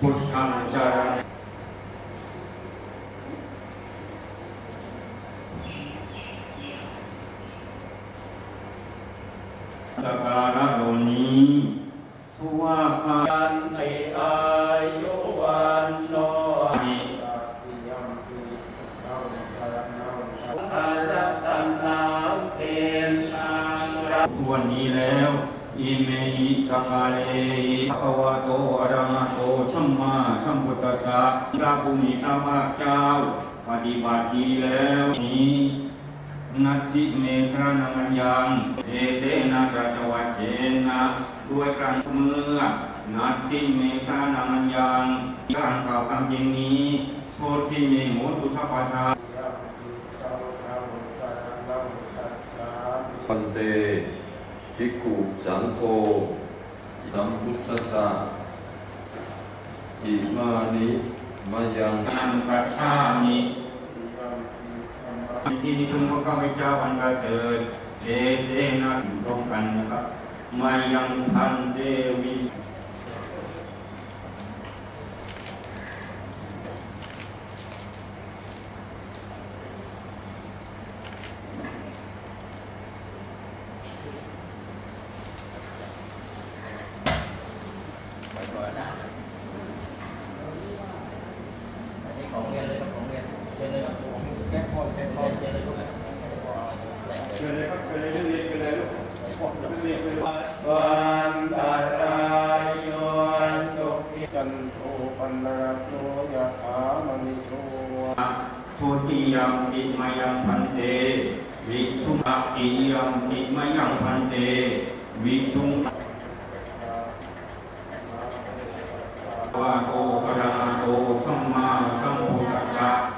พุทธังสรณสการะโลนี้สวาคายันติอายุวันโนมิอารัตันนังเตนนังรักวันนี้แล้วอิเมหิสกาเลหิภวะโตอระหะโตสัมมาสัมพุ พระภูมิธรรมเจ้า ปฏิบัติดีแล้วนี้นัตติเมฆรานังยังเอเตนะราชวัชเชนะด้วยการเมื่อนัตติเมฆรานังยังการกล่าวคำจริงนี้โสติเมโหตุทัพพทาปิสังฆังสรณังคัจฉาปันเตภิกขุสังโฆสัมพุทธสสะอิมานิ มายังนังกัจฉามิที่นี้พึ่งพระข้าพเจ้าอันประเสริฐเอเตนะตรงกันนะครับมายังพันเตวิไปก่อนนะ วันตารายโยสุขิจันโทปันนรโสยถามณิโชโทติยมปิมยังพันเตวิสุงอิยมปิมยังพันเตวิสุงวาโต